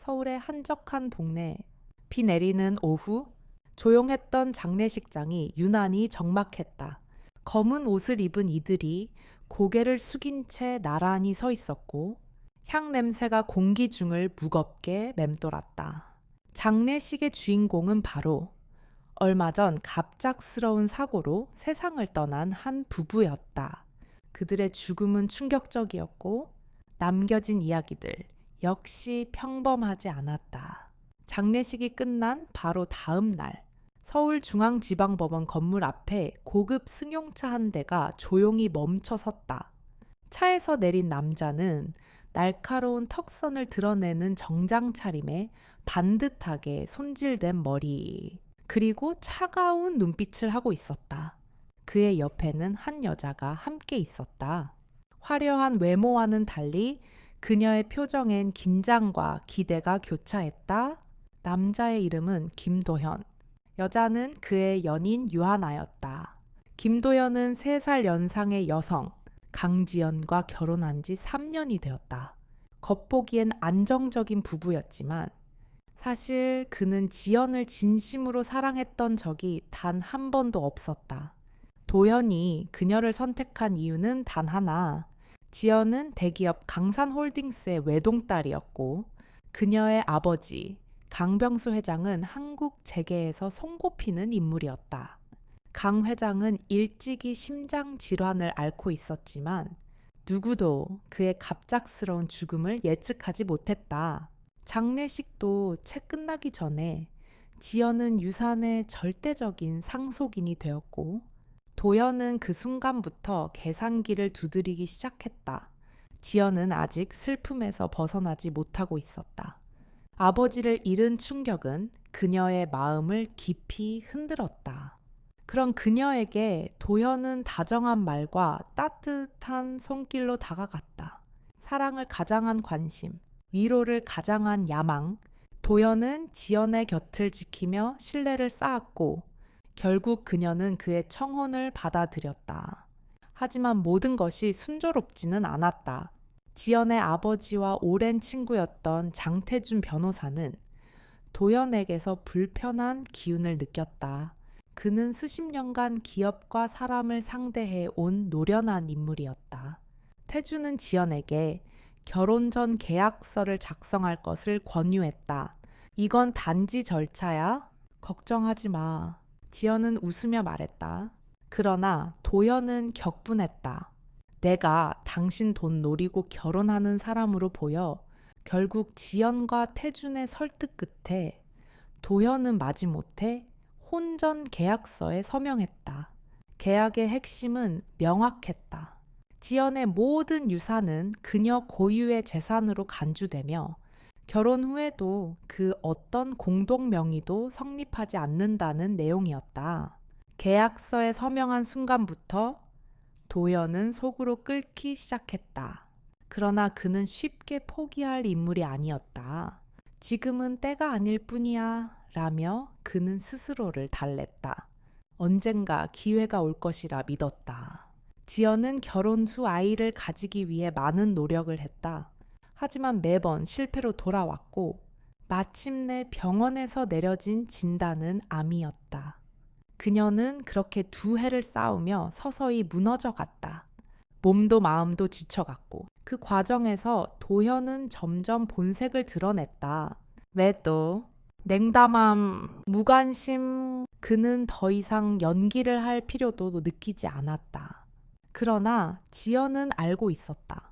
서울의 한적한 동네. 비 내리는 오후 조용했던 장례식장이 유난히 적막했다. 검은 옷을 입은 이들이 고개를 숙인 채 나란히 서 있었고 향 냄새가 공기 중을 무겁게 맴돌았다. 장례식의 주인공은 바로 얼마 전 갑작스러운 사고로 세상을 떠난 한 부부였다. 그들의 죽음은 충격적이었고 남겨진 이야기들 역시 평범하지 않았다. 장례식이 끝난 바로 다음 날 서울중앙지방법원 건물 앞에 고급 승용차 한 대가 조용히 멈춰 섰다. 차에서 내린 남자는 날카로운 턱선을 드러내는 정장 차림에 반듯하게 손질된 머리, 그리고 차가운 눈빛을 하고 있었다. 그의 옆에는 한 여자가 함께 있었다. 화려한 외모와는 달리 그녀의 표정엔 긴장과 기대가 교차했다. 남자의 이름은 김도현. 여자는 그의 연인 유하나였다. 김도현은 3살 연상의 여성 강지연과 결혼한 지 3년이 되었다. 겉보기엔 안정적인 부부였지만 사실 그는 지연을 진심으로 사랑했던 적이 단 한 번도 없었다. 도현이 그녀를 선택한 이유는 단 하나. 지연은 대기업 강산홀딩스의 외동딸이었고 그녀의 아버지 강병수 회장은 한국 재계에서 손꼽히는 인물이었다. 강 회장은 일찍이 심장 질환을 앓고 있었지만 누구도 그의 갑작스러운 죽음을 예측하지 못했다. 장례식도 채 끝나기 전에 지연은 유산의 절대적인 상속인이 되었고 도연은 그 순간부터 계산기를 두드리기 시작했다. 지연은 아직 슬픔에서 벗어나지 못하고 있었다. 아버지를 잃은 충격은 그녀의 마음을 깊이 흔들었다. 그런 그녀에게 도현은 다정한 말과 따뜻한 손길로 다가갔다. 사랑을 가장한 관심, 위로를 가장한 야망, 도현은 지연의 곁을 지키며 신뢰를 쌓았고 결국 그녀는 그의 청혼을 받아들였다. 하지만 모든 것이 순조롭지는 않았다. 지연의 아버지와 오랜 친구였던 장태준 변호사는 도연에게서 불편한 기운을 느꼈다. 그는 수십 년간 기업과 사람을 상대해 온 노련한 인물이었다. 태준은 지연에게 결혼 전 계약서를 작성할 것을 권유했다. 이건 단지 절차야? 걱정하지 마. 지연은 웃으며 말했다. 그러나 도연은 격분했다. 내가 당신 돈 노리고 결혼하는 사람으로 보여 결국 지연과 태준의 설득 끝에 도현은 마지못해 혼전 계약서에 서명했다. 계약의 핵심은 명확했다. 지연의 모든 유산은 그녀 고유의 재산으로 간주되며 결혼 후에도 그 어떤 공동 명의도 성립하지 않는다는 내용이었다. 계약서에 서명한 순간부터 도연은 속으로 끓기 시작했다. 그러나 그는 쉽게 포기할 인물이 아니었다. 지금은 때가 아닐 뿐이야. 라며 그는 스스로를 달랬다. 언젠가 기회가 올 것이라 믿었다. 지연은 결혼 후 아이를 가지기 위해 많은 노력을 했다. 하지만 매번 실패로 돌아왔고 마침내 병원에서 내려진 진단은 암이었다. 그녀는 그렇게 두 해를 싸우며 서서히 무너져 갔다. 몸도 마음도 지쳐갔고 그 과정에서 도현은 점점 본색을 드러냈다. 왜 또? 냉담함, 무관심, 그는 더 이상 연기를 할 필요도 느끼지 않았다. 그러나 지연은 알고 있었다.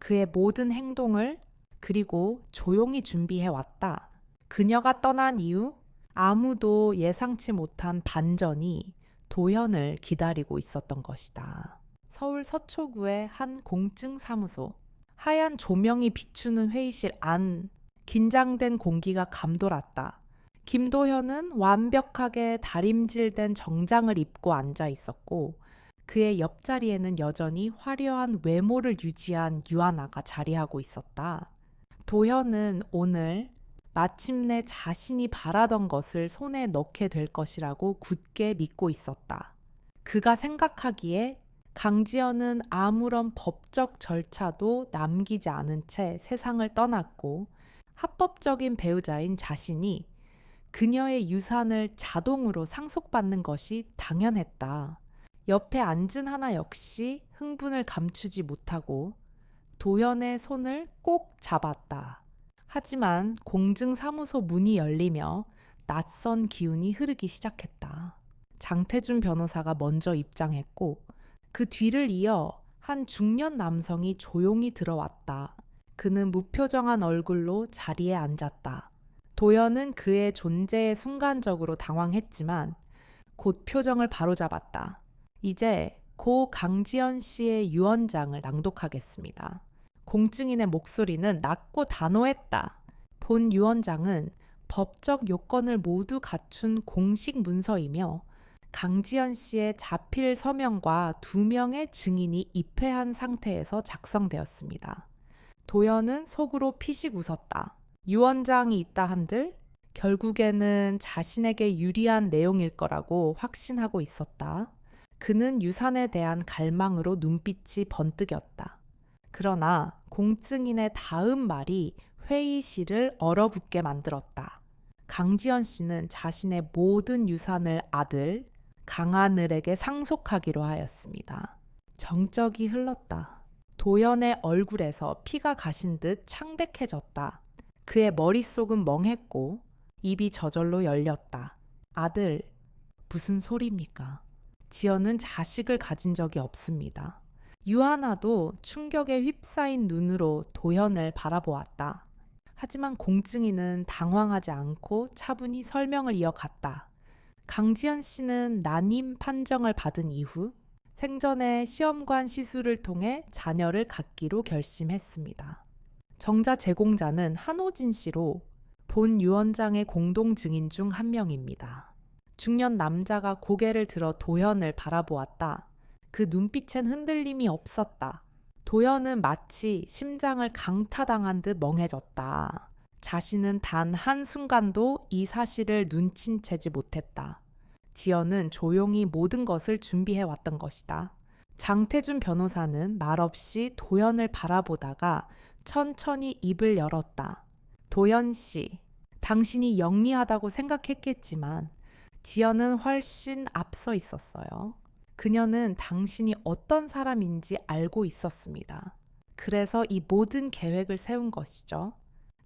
그의 모든 행동을 그리고 조용히 준비해 왔다. 그녀가 떠난 이후 아무도 예상치 못한 반전이 도현을 기다리고 있었던 것이다. 서울 서초구의 한 공증 사무소. 하얀 조명이 비추는 회의실 안 긴장된 공기가 감돌았다. 김도현은 완벽하게 다림질된 정장을 입고 앉아 있었고 그의 옆자리에는 여전히 화려한 외모를 유지한 유아나가 자리하고 있었다. 도현은 오늘 마침내 자신이 바라던 것을 손에 넣게 될 것이라고 굳게 믿고 있었다. 그가 생각하기에 강지연은 아무런 법적 절차도 남기지 않은 채 세상을 떠났고 합법적인 배우자인 자신이 그녀의 유산을 자동으로 상속받는 것이 당연했다. 옆에 앉은 하나 역시 흥분을 감추지 못하고 도연의 손을 꼭 잡았다. 하지만 공증사무소 문이 열리며 낯선 기운이 흐르기 시작했다. 장태준 변호사가 먼저 입장했고 그 뒤를 이어 한 중년 남성이 조용히 들어왔다. 그는 무표정한 얼굴로 자리에 앉았다. 도연은 그의 존재에 순간적으로 당황했지만 곧 표정을 바로잡았다. 이제 고 강지연 씨의 유언장을 낭독하겠습니다. 공증인의 목소리는 낮고 단호했다. 본 유언장은 법적 요건을 모두 갖춘 공식 문서이며 강지연 씨의 자필 서명과 두 명의 증인이 입회한 상태에서 작성되었습니다. 도연은 속으로 피식 웃었다. 유언장이 있다 한들 결국에는 자신에게 유리한 내용일 거라고 확신하고 있었다. 그는 유산에 대한 갈망으로 눈빛이 번뜩였다. 그러나 공증인의 다음 말이 회의실을 얼어붙게 만들었다. 강지연 씨는 자신의 모든 유산을 아들 강하늘에게 상속하기로 하였습니다. 정적이 흘렀다. 도연의 얼굴에서 피가 가신 듯 창백해졌다. 그의 머릿속은 멍했고 입이 저절로 열렸다. 아들, 무슨 소리입니까? 지연은 자식을 가진 적이 없습니다. 유하나도 충격에 휩싸인 눈으로 도현을 바라보았다. 하지만 공증이는 당황하지 않고 차분히 설명을 이어갔다. 강지연 씨는 난임 판정을 받은 이후 생전에 시험관 시술을 통해 자녀를 갖기로 결심했습니다. 정자 제공자는 한호진 씨로 본 유언장의 공동 증인 중 한 명입니다. 중년 남자가 고개를 들어 도현을 바라보았다. 그 눈빛엔 흔들림이 없었다. 도현은 마치 심장을 강타당한 듯 멍해졌다. 자신은 단 한순간도 이 사실을 눈친채지 못했다. 지연은 조용히 모든 것을 준비해 왔던 것이다. 장태준 변호사는 말없이 도연을 바라보다가 천천히 입을 열었다. 도연 씨, 당신이 영리하다고 생각했겠지만 지연은 훨씬 앞서 있었어요. 그녀는 당신이 어떤 사람인지 알고 있었습니다. 그래서 이 모든 계획을 세운 것이죠.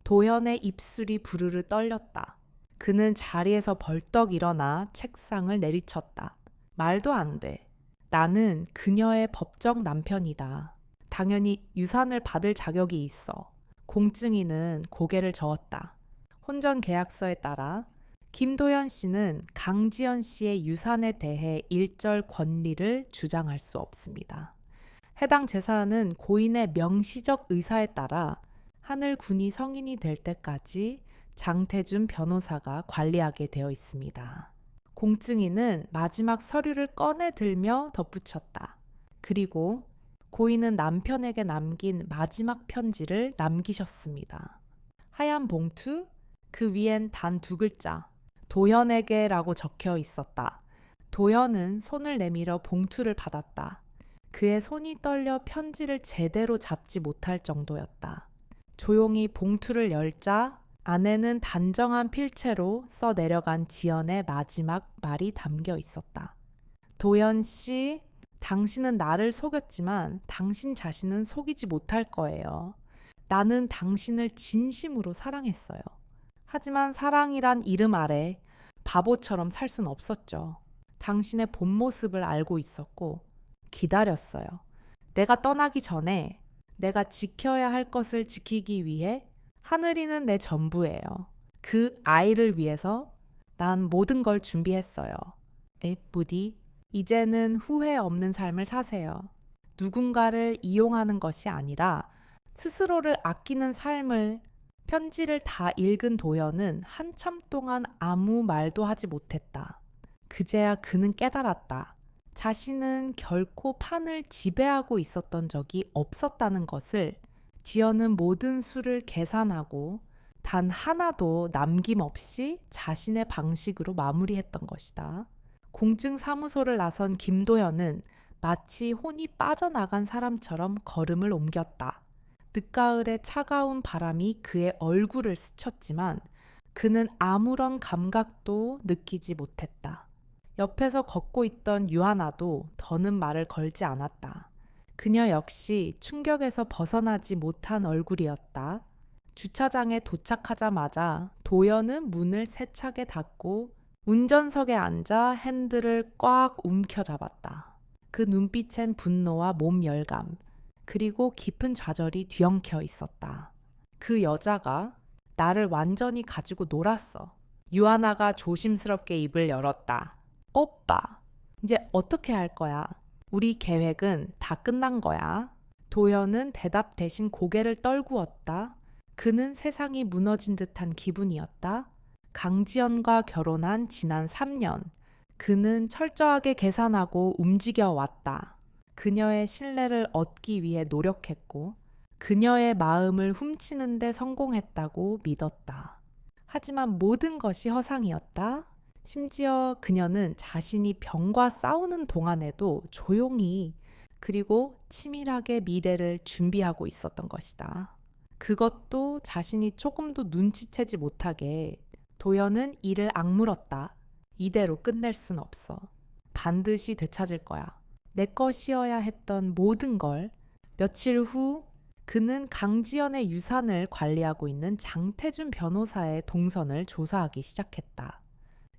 도현의 입술이 부르르 떨렸다. 그는 자리에서 벌떡 일어나 책상을 내리쳤다. 말도 안 돼. 나는 그녀의 법적 남편이다. 당연히 유산을 받을 자격이 있어. 공증이는 고개를 저었다. 혼전 계약서에 따라 김도연 씨는 강지연 씨의 유산에 대해 일절 권리를 주장할 수 없습니다. 해당 재산은 고인의 명시적 의사에 따라 하늘 군이 성인이 될 때까지 장태준 변호사가 관리하게 되어 있습니다. 공증인은 마지막 서류를 꺼내 들며 덧붙였다. 그리고 고인은 남편에게 남긴 마지막 편지를 남기셨습니다. 하얀 봉투, 그 위엔 단 두 글자, 도현에게라고 적혀 있었다. 도현은 손을 내밀어 봉투를 받았다. 그의 손이 떨려 편지를 제대로 잡지 못할 정도였다. 조용히 봉투를 열자 안에는 단정한 필체로 써 내려간 지연의 마지막 말이 담겨 있었다. 도연 씨, 당신은 나를 속였지만 당신 자신은 속이지 못할 거예요. 나는 당신을 진심으로 사랑했어요. 하지만 사랑이란 이름 아래 바보처럼 살 순 없었죠. 당신의 본 모습을 알고 있었고 기다렸어요. 내가 떠나기 전에 내가 지켜야 할 것을 지키기 위해 하늘이는 내 전부예요. 그 아이를 위해서 난 모든 걸 준비했어요. 에, 부디 이제는 후회 없는 삶을 사세요. 누군가를 이용하는 것이 아니라 스스로를 아끼는 삶을 편지를 다 읽은 도연은 한참 동안 아무 말도 하지 못했다. 그제야 그는 깨달았다. 자신은 결코 판을 지배하고 있었던 적이 없었다는 것을 지연은 모든 수를 계산하고 단 하나도 남김없이 자신의 방식으로 마무리했던 것이다. 공증 사무소를 나선 김도연은 마치 혼이 빠져나간 사람처럼 걸음을 옮겼다. 늦가을의 차가운 바람이 그의 얼굴을 스쳤지만 그는 아무런 감각도 느끼지 못했다. 옆에서 걷고 있던 유하나도 더는 말을 걸지 않았다. 그녀 역시 충격에서 벗어나지 못한 얼굴이었다. 주차장에 도착하자마자 도연은 문을 세차게 닫고 운전석에 앉아 핸들을 꽉 움켜잡았다. 그 눈빛엔 분노와 몸 열감, 그리고 깊은 좌절이 뒤엉켜 있었다. 그 여자가 나를 완전히 가지고 놀았어. 유아나가 조심스럽게 입을 열었다. 오빠, 이제 어떻게 할 거야? 우리 계획은 다 끝난 거야. 도연은 대답 대신 고개를 떨구었다. 그는 세상이 무너진 듯한 기분이었다. 강지연과 결혼한 지난 3년. 그는 철저하게 계산하고 움직여 왔다. 그녀의 신뢰를 얻기 위해 노력했고, 그녀의 마음을 훔치는데 성공했다고 믿었다. 하지만 모든 것이 허상이었다. 심지어 그녀는 자신이 병과 싸우는 동안에도 조용히 그리고 치밀하게 미래를 준비하고 있었던 것이다. 그것도 자신이 조금도 눈치채지 못하게 도연은 이를 악물었다. 이대로 끝낼 순 없어. 반드시 되찾을 거야. 내 것이어야 했던 모든 걸 며칠 후 그는 강지연의 유산을 관리하고 있는 장태준 변호사의 동선을 조사하기 시작했다.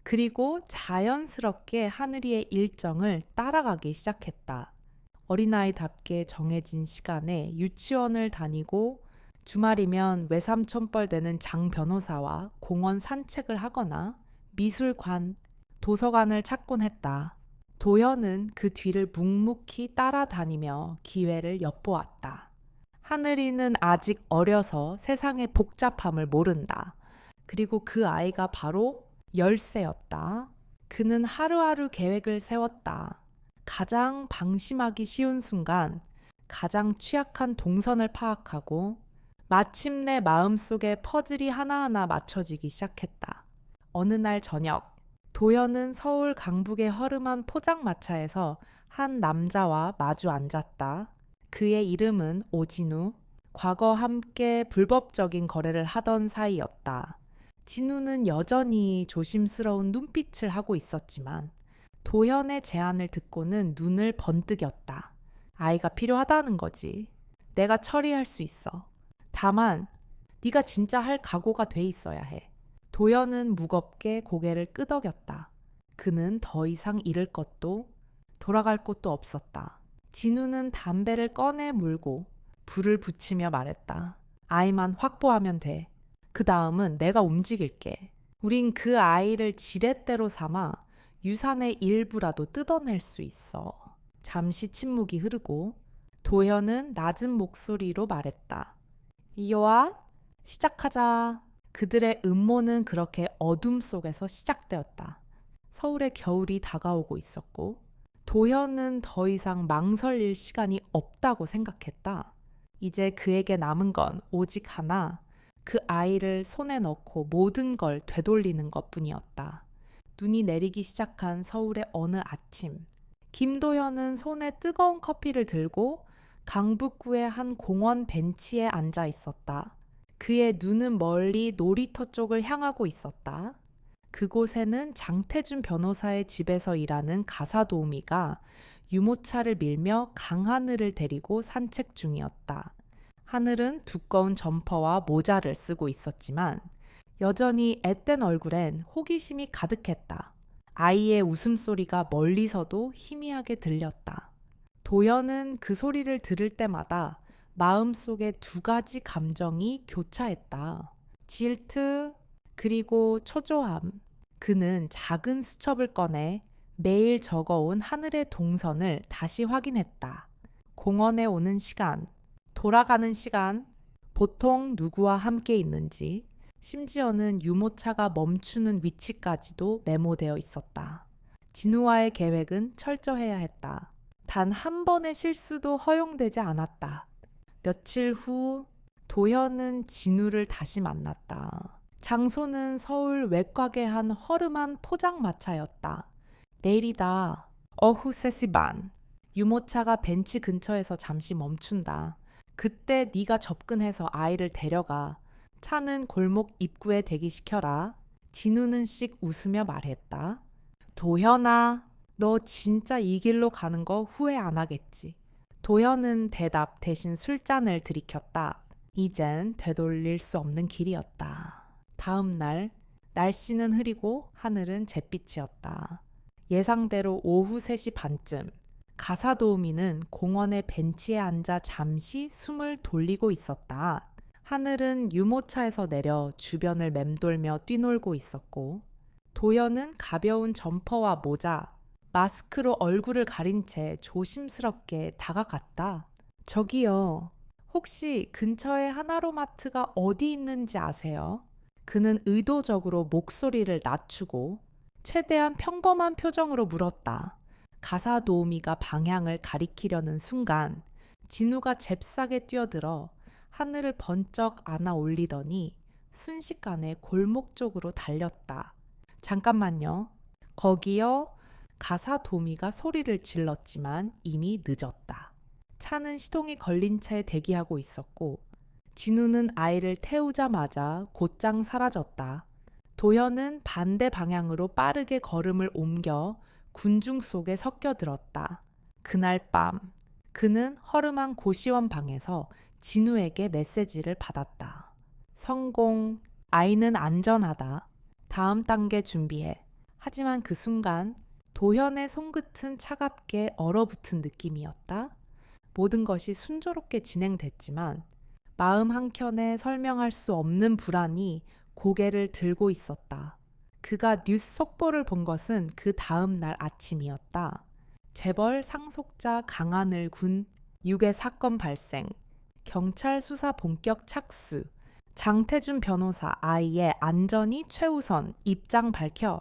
그리고 자연스럽게 하늘이의 일정을 따라가기 시작했다. 어린아이답게 정해진 시간에 유치원을 다니고 주말이면 외삼촌뻘 되는 장 변호사와 공원 산책을 하거나 미술관, 도서관을 찾곤 했다. 도연은 그 뒤를 묵묵히 따라다니며 기회를 엿보았다. 하늘이는 아직 어려서 세상의 복잡함을 모른다. 그리고 그 아이가 바로 열쇠였다. 그는 하루하루 계획을 세웠다. 가장 방심하기 쉬운 순간, 가장 취약한 동선을 파악하고, 마침내 마음속에 퍼즐이 하나하나 맞춰지기 시작했다. 어느 날 저녁, 도연은 서울 강북의 허름한 포장마차에서 한 남자와 마주 앉았다. 그의 이름은 오진우. 과거 함께 불법적인 거래를 하던 사이였다. 진우는 여전히 조심스러운 눈빛을 하고 있었지만 도현의 제안을 듣고는 눈을 번뜩였다. 아이가 필요하다는 거지. 내가 처리할 수 있어. 다만 네가 진짜 할 각오가 돼 있어야 해. 도연은 무겁게 고개를 끄덕였다. 그는 더 이상 잃을 것도 돌아갈 곳도 없었다. 진우는 담배를 꺼내 물고 불을 붙이며 말했다. 아이만 확보하면 돼. 그 다음은 내가 움직일게. 우린 그 아이를 지렛대로 삼아 유산의 일부라도 뜯어낼 수 있어. 잠시 침묵이 흐르고 도현은 낮은 목소리로 말했다. 이요아, 시작하자. 그들의 음모는 그렇게 어둠 속에서 시작되었다. 서울의 겨울이 다가오고 있었고, 도현은 더 이상 망설일 시간이 없다고 생각했다. 이제 그에게 남은 건 오직 하나, 그 아이를 손에 넣고 모든 걸 되돌리는 것 뿐이었다. 눈이 내리기 시작한 서울의 어느 아침, 김도현은 손에 뜨거운 커피를 들고 강북구의 한 공원 벤치에 앉아 있었다. 그의 눈은 멀리 놀이터 쪽을 향하고 있었다. 그곳에는 장태준 변호사의 집에서 일하는 가사 도우미가 유모차를 밀며 강하늘을 데리고 산책 중이었다. 하늘은 두꺼운 점퍼와 모자를 쓰고 있었지만 여전히 앳된 얼굴엔 호기심이 가득했다. 아이의 웃음소리가 멀리서도 희미하게 들렸다. 도연은 그 소리를 들을 때마다 마음속에 두 가지 감정이 교차했다. 질투, 그리고 초조함. 그는 작은 수첩을 꺼내 매일 적어온 하늘의 동선을 다시 확인했다. 공원에 오는 시간, 돌아가는 시간, 보통 누구와 함께 있는지, 심지어는 유모차가 멈추는 위치까지도 메모되어 있었다. 진우와의 계획은 철저해야 했다. 단 한 번의 실수도 허용되지 않았다. 며칠 후 도현은 진우를 다시 만났다. 장소는 서울 외곽의 한 허름한 포장마차였다. 내일이다. 어후 세시반. 유모차가 벤치 근처에서 잠시 멈춘다. 그때 네가 접근해서 아이를 데려가 차는 골목 입구에 대기시켜라. 진우는 씩 웃으며 말했다. 도현아, 너 진짜 이 길로 가는 거 후회 안 하겠지. 도현은 대답 대신 술잔을 들이켰다. 이젠 되돌릴 수 없는 길이었다. 다음 날 날씨는 흐리고 하늘은 잿빛이었다. 예상대로 오후 3시 반쯤 가사 도우미는 공원의 벤치에 앉아 잠시 숨을 돌리고 있었다. 하늘은 유모차에서 내려 주변을 맴돌며 뛰놀고 있었고 도연은 가벼운 점퍼와 모자, 마스크로 얼굴을 가린 채 조심스럽게 다가갔다. 저기요. 혹시 근처에 하나로마트가 어디 있는지 아세요? 그는 의도적으로 목소리를 낮추고 최대한 평범한 표정으로 물었다. 가사 도우미가 방향을 가리키려는 순간 진우가 잽싸게 뛰어들어 하늘을 번쩍 안아 올리더니 순식간에 골목 쪽으로 달렸다. 잠깐만요. 거기요. 가사 도우미가 소리를 질렀지만 이미 늦었다. 차는 시동이 걸린 채 대기하고 있었고 진우는 아이를 태우자마자 곧장 사라졌다. 도현은 반대 방향으로 빠르게 걸음을 옮겨 군중 속에 섞여들었다. 그날 밤 그는 허름한 고시원 방에서 진우에게 메시지를 받았다. 성공. 아이는 안전하다. 다음 단계 준비해. 하지만 그 순간 도현의 손끝은 차갑게 얼어붙은 느낌이었다. 모든 것이 순조롭게 진행됐지만 마음 한켠에 설명할 수 없는 불안이 고개를 들고 있었다. 그가 뉴스 속보를 본 것은 그 다음 날 아침이었다. 재벌 상속자 강한을 군 유괴 사건 발생, 경찰 수사 본격 착수, 장태준 변호사 아이의 안전이 최우선 입장 밝혀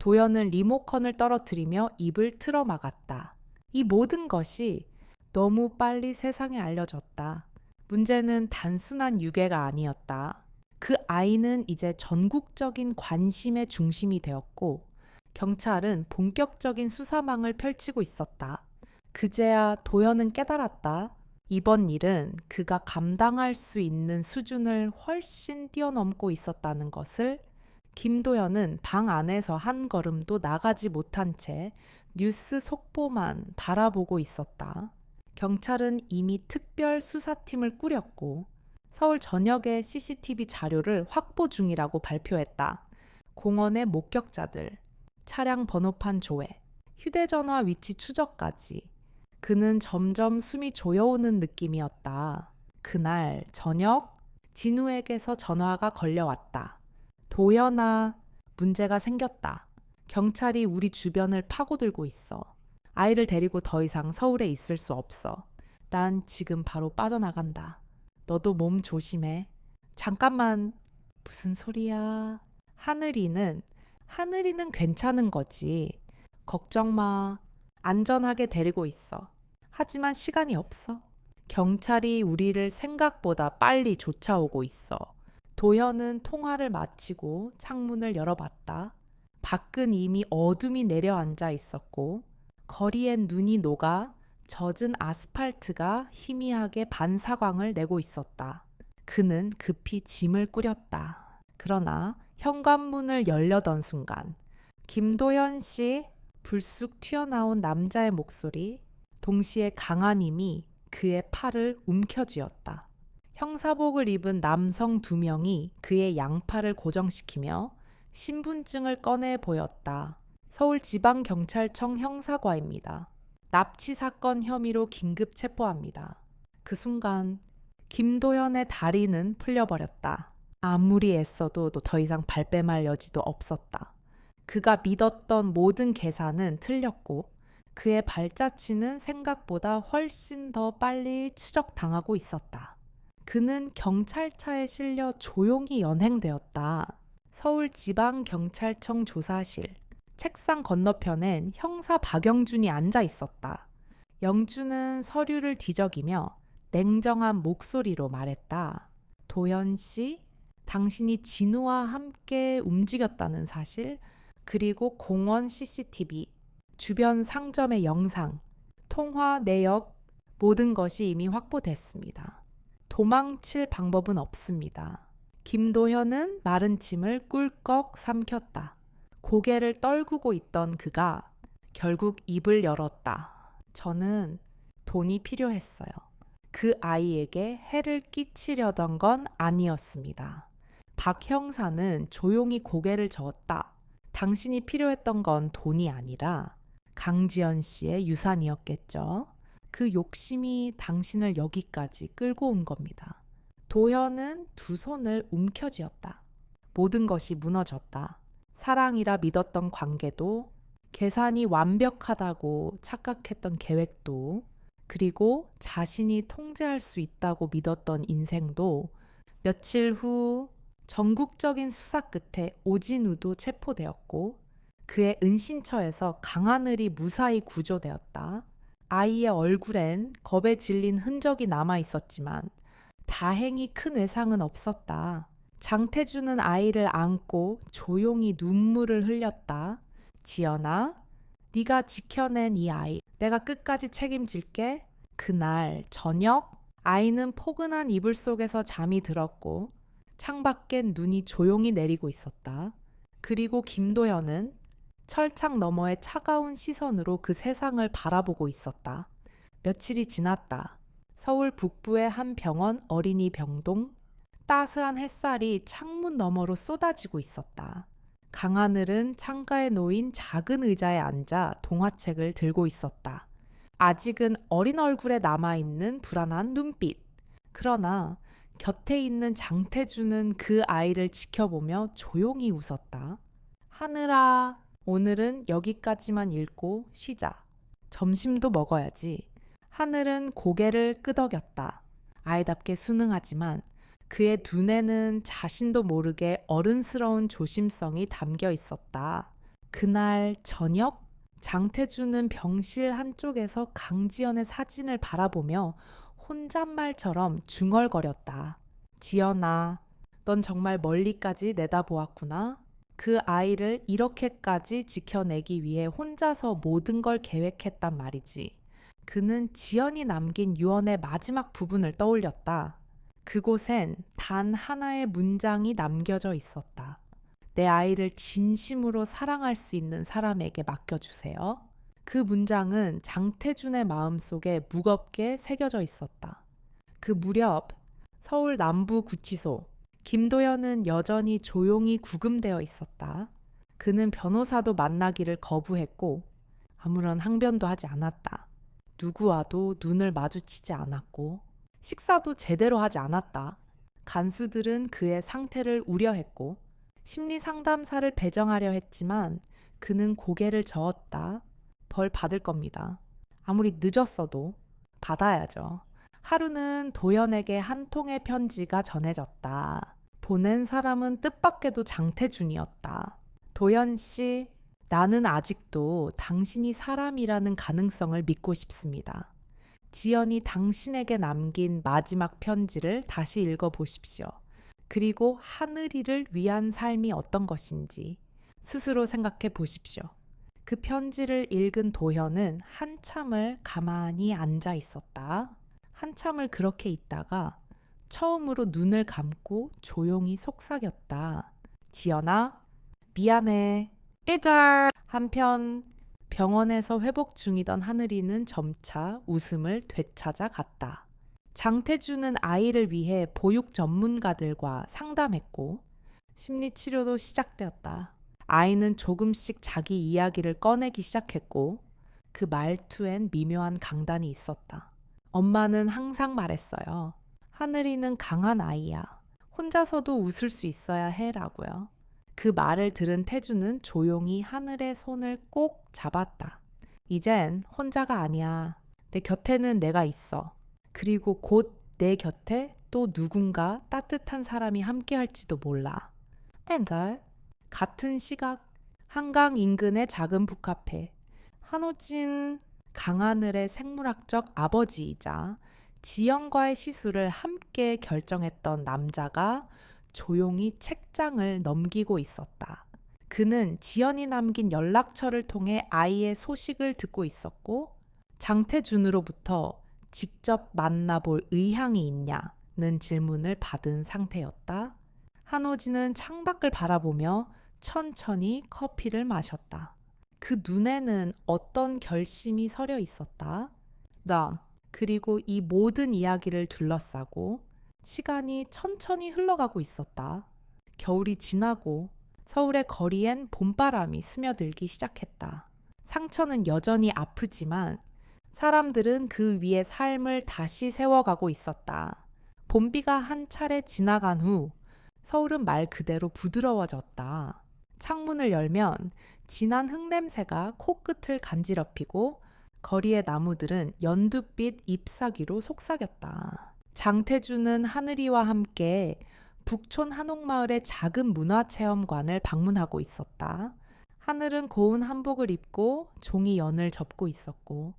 도연은 리모컨을 떨어뜨리며 입을 틀어 막았다. 이 모든 것이 너무 빨리 세상에 알려졌다. 문제는 단순한 유괴가 아니었다. 그 아이는 이제 전국적인 관심의 중심이 되었고, 경찰은 본격적인 수사망을 펼치고 있었다. 그제야 도연은 깨달았다. 이번 일은 그가 감당할 수 있는 수준을 훨씬 뛰어넘고 있었다는 것을 김도연은 방 안에서 한 걸음도 나가지 못한 채 뉴스 속보만 바라보고 있었다. 경찰은 이미 특별 수사팀을 꾸렸고 서울 전역의 CCTV 자료를 확보 중이라고 발표했다. 공원의 목격자들, 차량 번호판 조회, 휴대전화 위치 추적까지 그는 점점 숨이 조여오는 느낌이었다. 그날 저녁 진우에게서 전화가 걸려왔다. 도연아, 문제가 생겼다. 경찰이 우리 주변을 파고들고 있어. 아이를 데리고 더 이상 서울에 있을 수 없어. 난 지금 바로 빠져나간다. 너도 몸 조심해. 잠깐만. 무슨 소리야? 하늘이는, 하늘이는 괜찮은 거지. 걱정 마. 안전하게 데리고 있어. 하지만 시간이 없어. 경찰이 우리를 생각보다 빨리 쫓아오고 있어. 도현은 통화를 마치고 창문을 열어봤다. 밖은 이미 어둠이 내려앉아 있었고, 거리엔 눈이 녹아 젖은 아스팔트가 희미하게 반사광을 내고 있었다. 그는 급히 짐을 꾸렸다. 그러나 현관문을 열려던 순간, 김도현 씨 불쑥 튀어나온 남자의 목소리, 동시에 강한 힘이 그의 팔을 움켜쥐었다. 형사복을 입은 남성 두 명이 그의 양팔을 고정시키며 신분증을 꺼내 보였다. 서울지방경찰청 형사과입니다. 납치 사건 혐의로 긴급 체포합니다. 그 순간 김도현의 다리는 풀려버렸다. 아무리 애써도 더 이상 발뺌할 여지도 없었다. 그가 믿었던 모든 계산은 틀렸고 그의 발자취는 생각보다 훨씬 더 빨리 추적당하고 있었다. 그는 경찰차에 실려 조용히 연행되었다. 서울지방경찰청 조사실. 책상 건너편엔 형사 박영준이 앉아 있었다. 영준은 서류를 뒤적이며 냉정한 목소리로 말했다. 도현 씨, 당신이 진우와 함께 움직였다는 사실, 그리고 공원 CCTV, 주변 상점의 영상, 통화 내역 모든 것이 이미 확보됐습니다. 도망칠 방법은 없습니다. 김도현은 마른 침을 꿀꺽 삼켰다. 고개를 떨구고 있던 그가 결국 입을 열었다. 저는 돈이 필요했어요. 그 아이에게 해를 끼치려던 건 아니었습니다. 박 형사는 조용히 고개를 저었다. 당신이 필요했던 건 돈이 아니라 강지연 씨의 유산이었겠죠. 그 욕심이 당신을 여기까지 끌고 온 겁니다. 도현은 두 손을 움켜쥐었다. 모든 것이 무너졌다. 사랑이라 믿었던 관계도, 계산이 완벽하다고 착각했던 계획도, 그리고 자신이 통제할 수 있다고 믿었던 인생도 며칠 후 전국적인 수사 끝에 오진우도 체포되었고 그의 은신처에서 강하늘이 무사히 구조되었다. 아이의 얼굴엔 겁에 질린 흔적이 남아 있었지만 다행히 큰 외상은 없었다. 장태주는 아이를 안고 조용히 눈물을 흘렸다. 지연아, 네가 지켜낸 이 아이, 내가 끝까지 책임질게. 그날 저녁, 아이는 포근한 이불 속에서 잠이 들었고 창밖엔 눈이 조용히 내리고 있었다. 그리고 김도현은 철창 너머의 차가운 시선으로 그 세상을 바라보고 있었다. 며칠이 지났다. 서울 북부의 한 병원 어린이 병동. 따스한 햇살이 창문 너머로 쏟아지고 있었다. 강하늘은 창가에 놓인 작은 의자에 앉아 동화책을 들고 있었다. 아직은 어린 얼굴에 남아있는 불안한 눈빛. 그러나 곁에 있는 장태주는 그 아이를 지켜보며 조용히 웃었다. 하늘아, 오늘은 여기까지만 읽고 쉬자. 점심도 먹어야지. 하늘은 고개를 끄덕였다. 아이답게 순응하지만 그의 두뇌는 자신도 모르게 어른스러운 조심성이 담겨 있었다. 그날 저녁 장태주는 병실 한쪽에서 강지연의 사진을 바라보며 혼잣말처럼 중얼거렸다. 지연아, 넌 정말 멀리까지 내다보았구나. 그 아이를 이렇게까지 지켜내기 위해 혼자서 모든 걸 계획했단 말이지. 그는 지연이 남긴 유언의 마지막 부분을 떠올렸다. 그곳엔 단 하나의 문장이 남겨져 있었다. 내 아이를 진심으로 사랑할 수 있는 사람에게 맡겨주세요. 그 문장은 장태준의 마음속에 무겁게 새겨져 있었다. 그 무렵 서울 남부구치소 김도현은 여전히 조용히 구금되어 있었다. 그는 변호사도 만나기를 거부했고 아무런 항변도 하지 않았다. 누구와도 눈을 마주치지 않았고 식사도 제대로 하지 않았다. 간수들은 그의 상태를 우려했고 심리 상담사를 배정하려 했지만 그는 고개를 저었다. 벌 받을 겁니다. 아무리 늦었어도 받아야죠. 하루는 도연에게 한 통의 편지가 전해졌다. 보낸 사람은 뜻밖에도 장태준이었다. 도연 씨, 나는 아직도 당신이 사람이라는 가능성을 믿고 싶습니다. 지연이 당신에게 남긴 마지막 편지를 다시 읽어 보십시오. 그리고 하늘이를 위한 삶이 어떤 것인지 스스로 생각해 보십시오. 그 편지를 읽은 도현은 한참을 가만히 앉아 있었다. 한참을 그렇게 있다가 처음으로 눈을 감고 조용히 속삭였다. 지연아, 미안해. 이들 한편 병원에서 회복 중이던 하늘이는 점차 웃음을 되찾아 갔다. 장태주는 아이를 위해 보육 전문가들과 상담했고 심리 치료도 시작되었다. 아이는 조금씩 자기 이야기를 꺼내기 시작했고 그 말투엔 미묘한 강단이 있었다. 엄마는 항상 말했어요. 하늘이는 강한 아이야. 혼자서도 웃을 수 있어야 해 라고요. 그 말을 들은 태주는 조용히 하늘의 손을 꼭 잡았다. 이젠 혼자가 아니야. 내 곁에는 내가 있어. 그리고 곧 내 곁에 또 누군가 따뜻한 사람이 함께 할지도 몰라. 엔달 같은 시각 한강 인근의 작은 북카페 한호진 강하늘의 생물학적 아버지이자 지영과의 시술을 함께 결정했던 남자가 조용히 책장을 넘기고 있었다. 그는 지연이 남긴 연락처를 통해 아이의 소식을 듣고 있었고 장태준으로부터 직접 만나볼 의향이 있냐는 는 질문을 받은 상태였다. 한오지는 창밖을 바라보며 천천히 커피를 마셨다. 그 눈에는 어떤 결심이 서려 있었다. 나 그리고 이 모든 이야기를 둘러싸고 시간이 천천히 흘러가고 있었다. 겨울이 지나고 서울의 거리엔 봄바람이 스며들기 시작했다. 상처는 여전히 아프지만 사람들은 그 위에 삶을 다시 세워가고 있었다. 봄비가 한 차례 지나간 후 서울은 말 그대로 부드러워졌다. 창문을 열면 진한 흙냄새가 코끝을 간지럽히고 거리의 나무들은 연두빛 잎사귀로 속삭였다. 장태주는 하늘이와 함께 북촌 한옥마을의 작은 문화체험관을 방문하고 있었다. 하늘은 고운 한복을 입고 종이 연을 접고 있었고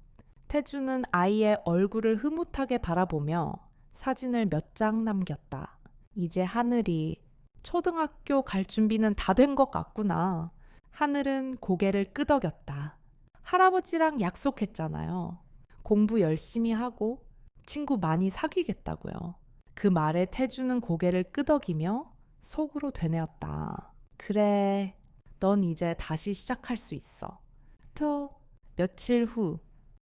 태주는 아이의 얼굴을 흐뭇하게 바라보며 사진을 몇 장 남겼다. 이제 하늘이 초등학교 갈 준비는 다 된 것 같구나. 하늘은 고개를 끄덕였다. 할아버지랑 약속했잖아요. 공부 열심히 하고 친구 많이 사귀겠다고요. 그 말에 태주는 고개를 끄덕이며 속으로 되뇌었다. 그래, 넌 이제 다시 시작할 수 있어. 또 며칠 후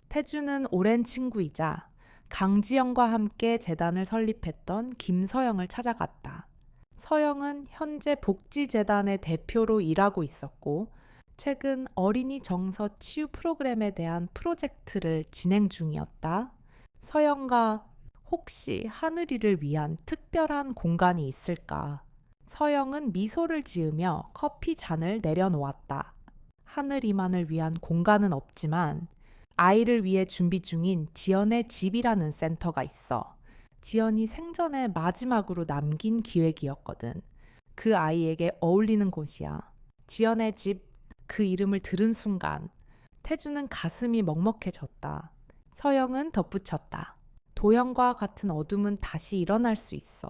태주는 오랜 친구이자 강지영과 함께 재단을 설립했던 김서영을 찾아갔다. 서영은 현재 복지재단의 대표로 일하고 있었고, 최근 어린이 정서 치유 프로그램에 대한 프로젝트를 진행 중이었다. 서영과 혹시 하늘이를 위한 특별한 공간이 있을까? 서영은 미소를 지으며 커피 잔을 내려놓았다. 하늘이만을 위한 공간은 없지만 아이를 위해 준비 중인 지연의 집이라는 센터가 있어. 지연이 생전에 마지막으로 남긴 기획이었거든. 그 아이에게 어울리는 곳이야. 지연의 집, 그 이름을 들은 순간, 태주는 가슴이 먹먹해졌다. 서영은 덧붙였다. 도형과 같은 어둠은 다시 일어날 수 있어.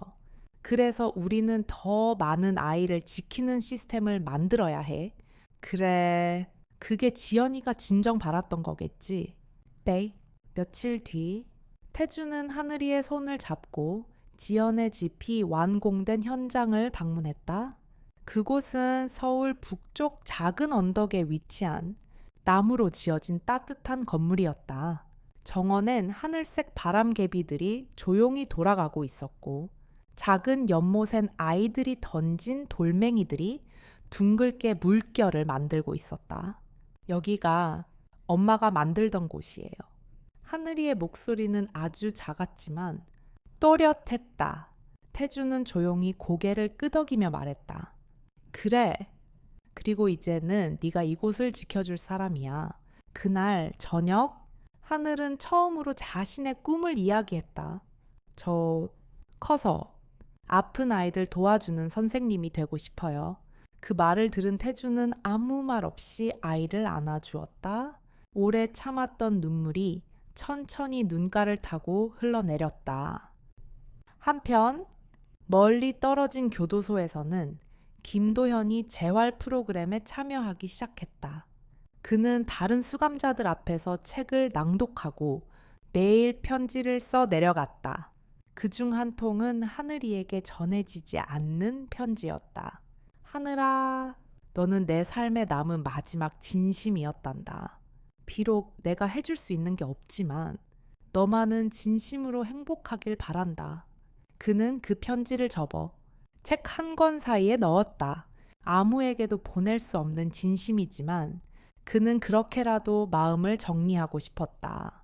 그래서 우리는 더 많은 아이를 지키는 시스템을 만들어야 해. 그래, 그게 지연이가 진정 바랐던 거겠지. 네. 며칠 뒤 태주는 하늘이의 손을 잡고 지연의 집이 완공된 현장을 방문했다. 그곳은 서울 북쪽 작은 언덕에 위치한 나무로 지어진 따뜻한 건물이었다. 정원엔 하늘색 바람개비들이 조용히 돌아가고 있었고 작은 연못엔 아이들이 던진 돌멩이들이 둥글게 물결을 만들고 있었다. 여기가 엄마가 만들던 곳이에요. 하늘이의 목소리는 아주 작았지만 또렷했다. 태주는 조용히 고개를 끄덕이며 말했다. 그래. 그리고 이제는 네가 이곳을 지켜줄 사람이야. 그날 저녁 하늘은 처음으로 자신의 꿈을 이야기했다. 저 커서 아픈 아이들 도와주는 선생님이 되고 싶어요. 그 말을 들은 태주는 아무 말 없이 아이를 안아주었다. 오래 참았던 눈물이 천천히 눈가를 타고 흘러내렸다. 한편 멀리 떨어진 교도소에서는 김도현이 재활 프로그램에 참여하기 시작했다. 그는 다른 수감자들 앞에서 책을 낭독하고 매일 편지를 써 내려갔다. 그 중 한 통은 하늘이에게 전해지지 않는 편지였다. 하늘아, 너는 내 삶에 남은 마지막 진심이었단다. 비록 내가 해줄 수 있는 게 없지만 너만은 진심으로 행복하길 바란다. 그는 그 편지를 접어 책 한 권 사이에 넣었다. 아무에게도 보낼 수 없는 진심이지만 그는 그렇게라도 마음을 정리하고 싶었다.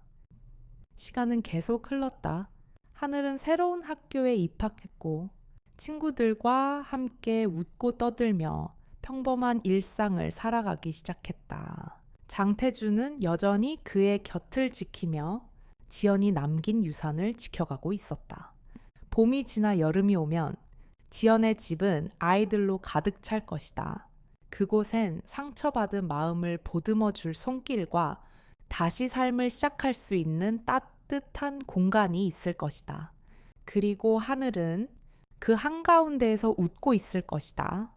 시간은 계속 흘렀다. 하늘은 새로운 학교에 입학했고 친구들과 함께 웃고 떠들며 평범한 일상을 살아가기 시작했다. 장태주는 여전히 그의 곁을 지키며 지연이 남긴 유산을 지켜가고 있었다. 봄이 지나 여름이 오면 지연의 집은 아이들로 가득 찰 것이다. 그곳엔 상처받은 마음을 보듬어 줄 손길과 다시 삶을 시작할 수 있는 따뜻한 공간이 있을 것이다. 그리고 하늘은 그 한가운데에서 웃고 있을 것이다.